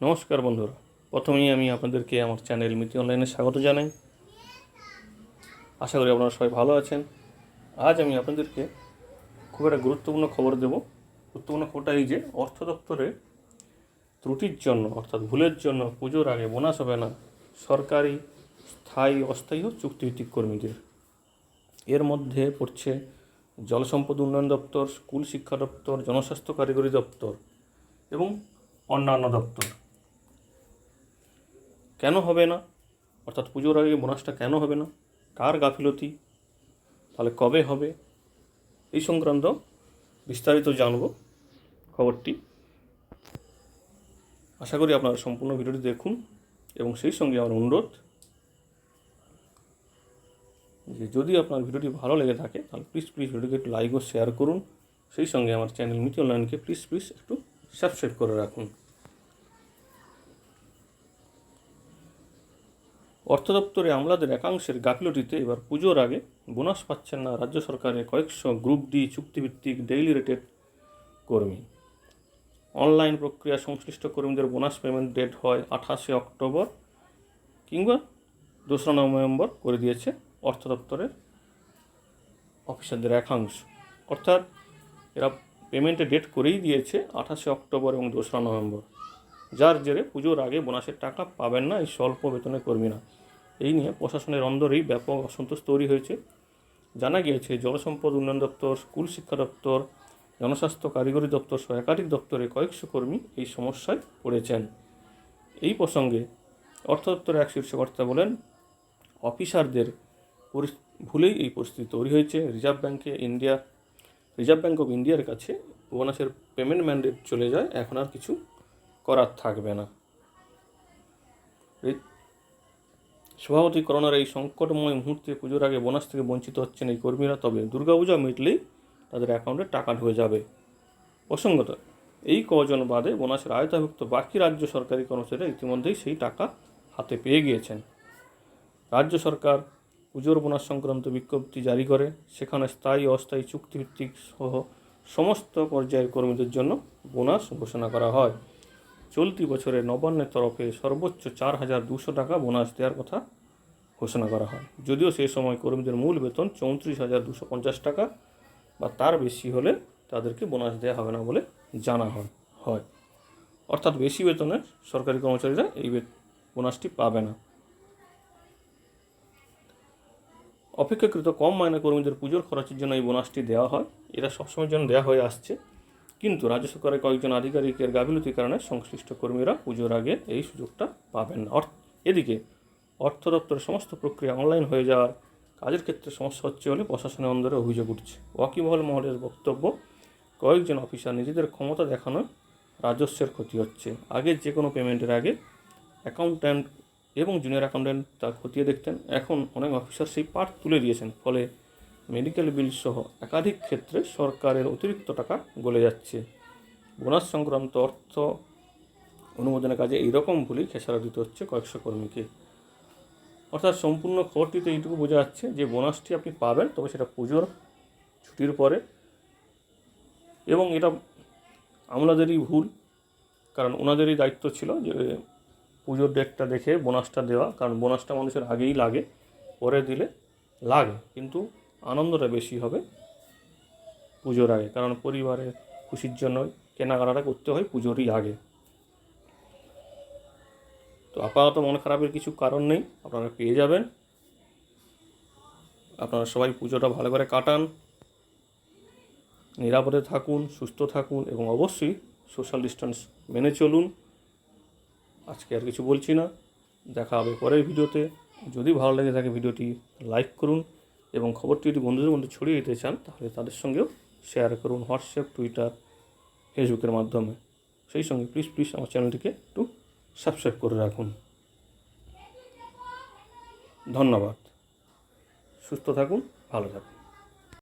নমস্কার বন্ধুরা। প্রথমেই আমি আপনাদেরকে আমার চ্যানেল মিতি অনলাইনে স্বাগত জানাই। আশা করি আপনারা সবাই ভালো আছেন। আজ আমি আপনাদেরকে খুব একটা গুরুত্বপূর্ণ খবর দেব। গুরুত্বপূর্ণ খবরটা এই যে, অর্থ দপ্তরে ত্রুটির জন্য, অর্থাৎ ভুলের জন্য পুজোর আগে বোনাস হবে না, সরকারি স্থায়ী অস্থায়ী ও চুক্তিভিত্তিক কর্মীদের। এর মধ্যে পড়ছে জলসম্পদ উন্নয়ন দপ্তর, স্কুল শিক্ষা দপ্তর, জনস্বাস্থ্য কারিগরি দপ্তর এবং অন্যান্য দপ্তর। কেন হবে না? অর্থাৎ পুজোর আগে বোনাসটা কেন হবে না? কার গাফিলতি? তাহলে কবে হবে? এই সংক্রান্ত বিস্তারিত জানব খবরটি। আশা করি আপনারা সম্পূর্ণ ভিডিওটি দেখুন এবং সেই সঙ্গে আমার অনুরোধ যে যদি আপনার ভিডিওটি ভালো লেগে থাকে, তাহলে প্লিজ প্লিজ ভিডিওকে একটু লাইক ও শেয়ার করুন। সেই সঙ্গে আমার চ্যানেল মিটি অনলাইনকে প্লিজ প্লিজ একটু সাবস্ক্রাইব করে রাখুন। অর্থ দপ্তরে আমলাদের একাংশের গাফিলতিতে এবার পুজোর আগে বোনাস পাচ্ছেন না রাজ্য সরকারের কয়েকশো গ্রুপ ডি চুক্তিভিত্তিক ডেইলি রেটেড কর্মী। অনলাইন প্রক্রিয়া সংশ্লিষ্ট কর্মীদের বোনাস পেমেন্ট ডেট হয় আঠাশে অক্টোবর কিংবা দোসরা নভেম্বর করে দিয়েছে অর্থ দপ্তরের অফিসারদের একাংশ। অর্থাৎ এরা পেমেন্টের ডেট করেই দিয়েছে আঠাশে অক্টোবর এবং দোসরা নভেম্বর। যার জেরে পুজোর আগে বোনাসের টাকা পাবেন না এই স্বল্প বেতনের কর্মীরা। এই নিয়ে প্রশাসনের অন্দরেই ব্যাপক অসন্তোষ তৈরি হয়েছে। জানা গিয়েছে, জলসম্পদ উন্নয়ন দপ্তর, স্কুল শিক্ষা দপ্তর, জনস্বাস্থ্য কারিগরি দপ্তর সহ একাধিক দপ্তরে কয়েকশো কর্মী এই সমস্যায় পড়েছেন। এই প্রসঙ্গে অর্থ দপ্তরের এক শীর্ষকর্তা বলেন, অফিসারদের ভুলেই এই পরিস্থিতি তৈরি হয়েছে। রিজার্ভ ব্যাংকে ইন্ডিয়া, রিজার্ভ ব্যাঙ্ক অফ ইন্ডিয়ার কাছে বোনাসের পেমেন্ট ম্যান্ডেট চলে যায়, এখন আর কিছু করার থাকবে না। সভাপতি করোনার এই সংকটময় মুহূর্তে পুজোর আগে বোনাস থেকে বঞ্চিত হচ্ছেন এই কর্মীরা, তবে দুর্গাপূজা মিটলেই তাদের অ্যাকাউন্টে টাকা ঢুকে যাবে। প্রসঙ্গত, এই কজন বাদে বোনাসের আয়তাভুক্ত বাকি রাজ্য সরকারি কর্মচারীরা ইতিমধ্যেই সেই টাকা হাতে পেয়ে গিয়েছেন। রাজ্য সরকার পুজোর বোনাস সংক্রান্ত বিজ্ঞপ্তি জারি করে, সেখানে স্থায়ী অস্থায়ী চুক্তিভিত্তিক সহ সমস্ত পর্যায়ের কর্মীদের জন্য বোনাস ঘোষণা করা হয়। চলতি বছরে নবান্নের তরফে সর্বোচ্চ চার হাজার দুশো টাকা বোনাস দেওয়ার কথা ঘোষণা করা হয়। যদিও সেই সময় কর্মীদের মূল বেতন চৌত্রিশ হাজার দুশো পঞ্চাশ টাকা বা তার বেশি হলে তাদেরকে বোনাস দেওয়া হবে না বলে জানা হয় হয়। অর্থাৎ বেশি বেতনের সরকারি কর্মচারীরা এই বোনাসটি পাবে না। অপেক্ষাকৃত কম মাইনে কর্মীদের পুজোর খরচের জন্য এই বোনাসটি দেওয়া হয়। এটা সবসময়ের জন্য দেওয়া হয়ে আসছে। কিন্তু রাজ্য সরকারের কয়েকজন আধিকারিকের গাফিলতির কারণে সংশ্লিষ্ট কর্মীরা পুজোর আগে এই সুযোগটা পাবেন। না অর্থ এদিকে অর্থ দপ্তরের সমস্ত প্রক্রিয়া অনলাইন হয়ে যাওয়ার কাজের ক্ষেত্রে সমস্যা হচ্ছে বলে প্রশাসনের অন্দরে অভিযোগ উঠছে। ওয়াকিমহল মহলের বক্তব্য, কয়েকজন অফিসার নিজেদের ক্ষমতা দেখানো রাজস্বের ক্ষতি হচ্ছে। আগে যে কোনো পেমেন্টের আগে অ্যাকাউন্ট্যান্ট এবং জুনিয়র অ্যাকাউন্ট্যান্ট তা খতিয়ে দেখতেন। এখন অনেক অফিসার সেই পার্ট তুলে দিয়েছেন। ফলে মেডিকেল বিল সহ একাধিক ক্ষেত্রে সরকারের অতিরিক্ত টাকা গলে যাচ্ছে। বোনাস সংক্রান্ত অর্থ অনুমোদনের কাজে এইরকম ভুলই খেসারা দিতে হচ্ছে কয়েকশো কর্মীকে। অর্থাৎ সম্পূর্ণ খবরটিতে এইটুকু বোঝা যাচ্ছে যে বোনাসটি আপনি পাবেন, তবে সেটা পুজোর ছুটির পরে। এবং এটা আমলাদেরই ভুল, কারণ ওনাদেরই দায়িত্ব ছিল যে পুজোর ডেটটা দেখে বোনাসটা দেওয়া, কারণ বোনাসটা মানুষের আগেই লাগে পরে দিলে লাগে। কিন্তু আনন্দটা বেশি হবে পুজোর আগে, কারণ পরিবারের খুশির জন্য কেনাকাটা করতে হয় পুজোরই আগে। তো আপাতত মন খারাপের কিছু কারণ নেই, আপনারা পেয়ে যাবেন। আপনারা সবাই পুজোটা ভালো করে কাটান, নিরাপদে থাকুন, সুস্থ থাকুন এবং অবশ্যই সোশ্যাল ডিস্টেন্স মেনে চলুন। আজকে আর কিছু বলছি না, দেখা হবে পরের ভিডিওতে। যদি ভালো লেগে থাকে ভিডিওটি, লাইক করুন। এবং খবরটি যদি বন্ধুদের মধ্যে ছড়িয়ে দিতে চান, তাহলে তাদের সঙ্গেও শেয়ার করুন হোয়াটসঅ্যাপ টুইটার ফেসবুকের মাধ্যমে। সেই সঙ্গে প্লিজ প্লিজ আমার চ্যানেলটিকে একটু সাবস্ক্রাইব করে রাখুন। ধন্যবাদ। সুস্থ থাকুন, ভালো থাকুন।